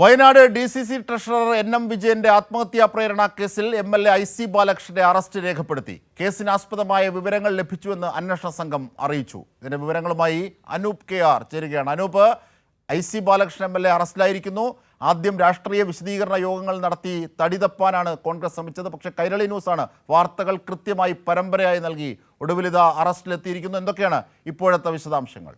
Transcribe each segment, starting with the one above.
Wayanad D C C treasurer N M വിജയന്റെ ആത്മഹത്യാ പ്രേരണ കേസിൽ M L A I C ബാലകൃഷ്ണന്റെ അറസ്റ്റ് രേഖപ്പെടുത്തി. കേസിനാസ്പദമായ വിവരങ്ങൾ ലഭിച്ചുവെന്ന് അന്വേഷണ സംഘം അറിയിച്ചു. ഇതിന്റെ വിവരങ്ങളുമായി അനൂപ് കെ ആർ ചേരുകയാണ്. Anoop I C Balakrishnan M L A അറസ്റ്റിലായിരിക്കുന്നു. ആദ്യം രാഷ്ട്രീയ വിശദീകരണ യോഗങ്ങൾ നടത്തി തടിതപ്പാനാണ് കോൺഗ്രസ് ശ്രമിച്ചത്. പക്ഷേ കൈരളി ന്യൂസാണ് വാർത്തകൾ കൃത്യമായി പരമ്പരയായി നൽകി ഒടുവിലിത അറസ്റ്റിലെത്തിയിരിക്കുന്നു. എന്തൊക്കെയാണ് ഇപ്പോഴത്തെ വിശദാംശങ്ങൾ?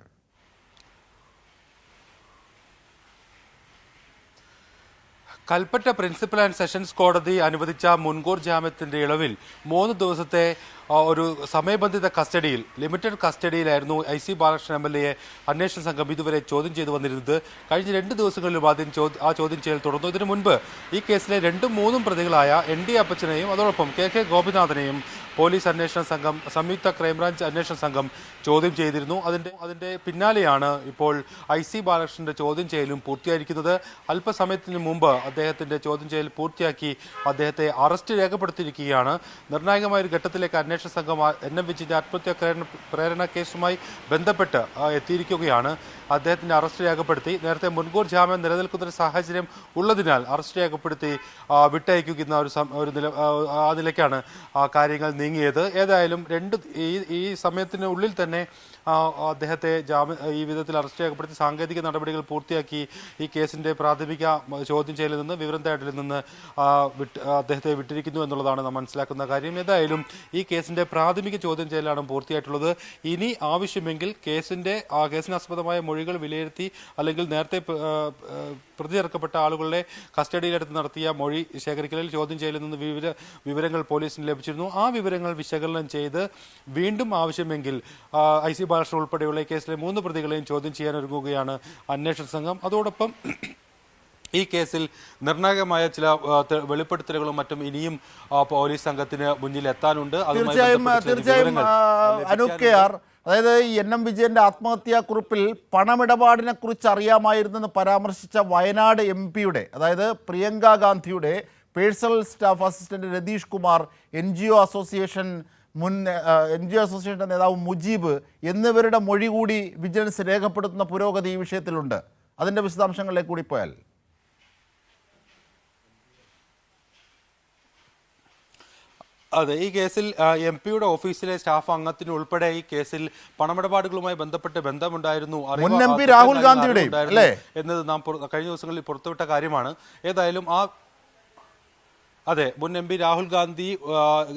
കൽപ്പറ്റ പ്രിൻസിപ്പൽ ആൻഡ് സെഷൻസ് കോടതി അനുവദിച്ച മുൻകൂർ ജാമ്യത്തിന്റെ ഇളവിൽ മൂന്ന് ദിവസത്തെ ഒരു സമയബന്ധിത കസ്റ്റഡിയിൽ limited കസ്റ്റഡിയിലായിരുന്നു I C Balakrishnan M L എയെ അന്വേഷണ സംഘം ഇതുവരെ ചോദ്യം ചെയ്തു വന്നിരുന്നത്. കഴിഞ്ഞ രണ്ട് ദിവസങ്ങളിലും ആദ്യം ആ ചോദ്യം ചെയ്യൽ തുടർന്നു. ഇതിനു മുൻപ് ഈ കേസിലെ രണ്ടും മൂന്നും പ്രതികളായ എൻ ഡി അപ്പച്ചനെയും അതോടൊപ്പം കെ കെ ഗോപിനാഥനെയും പോലീസ് അന്വേഷണ സംഘം സംയുക്ത ക്രൈംബ്രാഞ്ച് അന്വേഷണ സംഘം ചോദ്യം ചെയ്തിരുന്നു. അതിന്റെ അതിന്റെ പിന്നാലെയാണ് ഇപ്പോൾ ഐ സി ബാലകൃഷ്ണന്റെ ചോദ്യം ചെയ്യലും പൂർത്തിയായിരിക്കുന്നത്. അല്പസമയത്തിന് മുമ്പ് അദ്ദേഹത്തിന്റെ ചോദ്യം ചെയ്യൽ പൂർത്തിയാക്കി അദ്ദേഹത്തെ അറസ്റ്റ് രേഖപ്പെടുത്തിയിരിക്കുകയാണ്. നിർണായകമായ ഒരു ഘട്ടത്തിലേക്ക് അന്വേഷണ സംഘം ആ- എൻ എം വിജിന്റെ ആത്മഹത്യാ പ്രേരണ- കേസുമായി ബന്ധപ്പെട്ട് എത്തിയിരിക്കുകയാണ്. അദ്ദേഹത്തിന്റെ അറസ്റ്റ് രേഖപ്പെടുത്തി. നേരത്തെ മുൻകൂർ ജാമ്യം നിലനിൽക്കുന്ന സാഹചര്യം ഉള്ളതിനാൽ അറസ്റ്റ് രേഖപ്പെടുത്തി വിട്ടയക്കുന്ന ഒരു ഒരു നില ആ, നിലയ്ക്കാണ് കാര്യങ്ങൾ നീങ്ങിയത്. ഏതായാലും രണ്ട് ഈ ഈ സമയത്തിനുള്ളിൽ തന്നെ അദ്ദേഹത്തെ ജാമ്യം ഈ വിധത്തിൽ അറസ്റ്റ് രേഖപ്പെടുത്തി സാങ്കേതിക നടപടികൾ പൂർത്തിയാക്കി ഈ കേസിന്റെ പ്രാഥമിക ചോദ്യം ചെയ്യലിൽ നിന്ന് വിവരം തേടലിൽ നിന്ന് അദ്ദേഹത്തെ വിട്ടിരിക്കുന്നു എന്നുള്ളതാണ് നാം മനസ്സിലാക്കുന്ന കാര്യം. ഏതായാലും ഈ കേസിന്റെ പ്രാഥമിക ചോദ്യം ചെയ്യലാണ് പൂർത്തിയായിട്ടുള്ളത്. ഇനി ആവശ്യമെങ്കിൽ കേസിന്റെ ആ കേസിനാസ്പദമായ മൊഴികൾ വിലയിരുത്തി അല്ലെങ്കിൽ നേരത്തെ പ്രതി ചേർക്കപ്പെട്ട ആളുകളുടെ കസ്റ്റഡിയിലെടുത്ത് നടത്തിയ മൊഴി ശേഖരിക്കലിൽ ചോദ്യം ചെയ്യലിൽ നിന്ന് വിവര വിവരങ്ങൾ പോലീസിന് ലഭിച്ചിരുന്നു. ആ വിവരങ്ങൾ വിശകലനം ചെയ്ത് വീണ്ടും ആവശ്യമെങ്കിൽ ഐ സി ബാലകൃഷ്ണൻ ഉൾപ്പെടെയുള്ള കേസിലെ മൂന്ന് പ്രതികളെയും ചോദ്യം ചെയ്യാൻ ഒരുങ്ങുകയാണ് അന്വേഷണ സംഘം. അതോടൊപ്പം ഈ കേസിൽ നിർണായകമായ ചില വെളിപ്പെടുത്തലുകളും മറ്റും ഇനിയും പോലീസ് സംഘത്തിന് മുന്നിൽ എത്താനുണ്ട്. തീർച്ചയായും തീർച്ചയായും അനൂപ് കെ ആർ അതായത് എൻ എം വിജയന്റെ ആത്മഹത്യാ കുറിപ്പിൽ പണമിടപാടിനെ കുറിച്ച് അറിയാമായിരുന്നെന്ന് പരാമർശിച്ച വയനാട് എം പിയുടെ അതായത് പ്രിയങ്ക ഗാന്ധിയുടെ personal staff assistant Ratheesh Kumar N G O association മുൻ എൻ ജി ഒ അസോസിയേഷന്റെ നേതാവ് മുജീബ് എന്നിവരുടെ മൊഴി കൂടി വിജിലൻസ് രേഖപ്പെടുത്തുന്ന പുരോഗതി ഈ വിഷയത്തിലുണ്ട്. അതിന്റെ വിശദാംശങ്ങളിലേക്ക് കൂടി പോയാൽ. അതെ ഈ കേസിൽ എം പിയുടെ ഓഫീസിലെ സ്റ്റാഫ് അംഗത്തിന് ഉൾപ്പെടെ ഈ കേസിൽ പണമിടപാടുകളുമായി ബന്ധപ്പെട്ട് ബന്ധമുണ്ടായിരുന്നു രാഹുൽ ഗാന്ധിയുടെ അല്ലേ? എന്നത് നാം കഴിഞ്ഞ ദിവസങ്ങളിൽ പുറത്തുവിട്ട കാര്യമാണ് ഏതായാലും ആ അതെ മുൻ എം പി രാഹുൽ ഗാന്ധി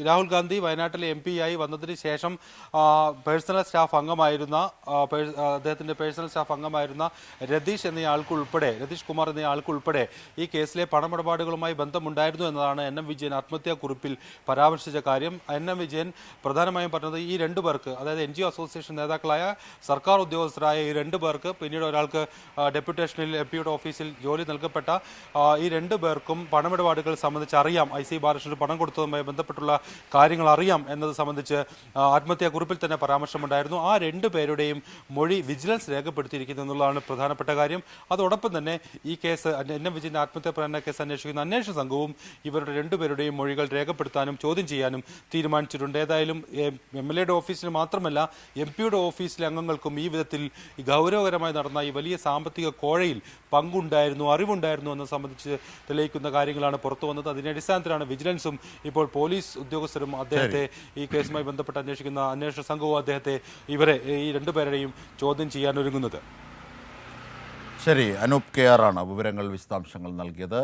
രാഹുൽ ഗാന്ധി വയനാട്ടിലെ എം ആയി വന്നതിന് ശേഷം പേഴ്സണൽ സ്റ്റാഫ് അംഗമായിരുന്ന അദ്ദേഹത്തിന്റെ പേഴ്സണൽ സ്റ്റാഫ് അംഗമായിരുന്ന രതീഷ് എന്നയാൾക്ക് ഉൾപ്പെടെ രതീഷ് കുമാർ എന്നയാൾക്ക് ഉൾപ്പെടെ ഈ കേസിലെ പണമിടപാടുകളുമായി ബന്ധമുണ്ടായിരുന്നു എന്നതാണ് എൻ എം വിജയൻ ആത്മഹത്യാ കുറിപ്പിൽ പരാമർശിച്ച കാര്യം. എൻ എം വിജയൻ പ്രധാനമായും പറഞ്ഞത് ഈ രണ്ടു പേർക്ക് അതായത് എൻ അസോസിയേഷൻ നേതാക്കളായ സർക്കാർ ഉദ്യോഗസ്ഥരായ ഈ രണ്ടു പേർക്ക് പിന്നീട് ഒരാൾക്ക് ഡെപ്യൂട്ടേഷനിൽ എം പിയുടെ ഓഫീസിൽ ജോലി നൽകപ്പെട്ട ഈ രണ്ടു പേർക്കും പണമിടപാടുകൾ സംബന്ധിച്ച് അറിയാം. ഐ സി ബാലകൃഷ്ണന് പണം കൊടുത്തതുമായി ബന്ധപ്പെട്ടുള്ള കാര്യങ്ങൾ അറിയാം എന്നത് സംബന്ധിച്ച് ആത്മഹത്യാ കുറിപ്പിൽ തന്നെ പരാമർശമുണ്ടായിരുന്നു. ആ രണ്ടു പേരുടെയും മൊഴി വിജിലൻസ് രേഖപ്പെടുത്തിയിരിക്കുന്നു എന്നുള്ളതാണ് പ്രധാനപ്പെട്ട കാര്യം. അതോടൊപ്പം തന്നെ ഈ കേസ് എൻ എം വിജയന്റെ ആത്മഹത്യാ പ്രേരണ കേസ് അന്വേഷിക്കുന്ന അന്വേഷണ സംഘവും ഇവരുടെ രണ്ടുപേരുടെയും മൊഴികൾ രേഖപ്പെടുത്താനും ചോദ്യം ചെയ്യാനും തീരുമാനിച്ചിട്ടുണ്ട്. ഏതായാലും എം എൽ എയുടെ ഓഫീസിന് മാത്രമല്ല എം പിയുടെ ഓഫീസിലെ അംഗങ്ങൾക്കും ഈ വിധത്തിൽ ഗൗരവകരമായി നടന്ന ഈ വലിയ സാമ്പത്തിക കോഴയിൽ പങ്കുണ്ടായിരുന്നു അറിവുണ്ടായിരുന്നു എന്നത് സംബന്ധിച്ച് തെളിയിക്കുന്ന കാര്യങ്ങളാണ് പുറത്തു വന്നത്. അതിന്റെ അടിസ്ഥാനത്തിലാണ് വിജിലൻസും ഇപ്പോൾ പോലീസ് ഉദ്യോഗസ്ഥരും അദ്ദേഹത്തെ ഈ കേസുമായി ബന്ധപ്പെട്ട് അന്വേഷിക്കുന്ന അന്വേഷണ സംഘവും അദ്ദേഹത്തെ ഇവരെ ഈ രണ്ടുപേരുടെയും ചോദ്യം ചെയ്യാനൊരുങ്ങുന്നത് ശരി അനൂപ് കെ ആറാണ് ആണ് വിവരങ്ങൾ വിശദാംശങ്ങൾ നൽകിയത്.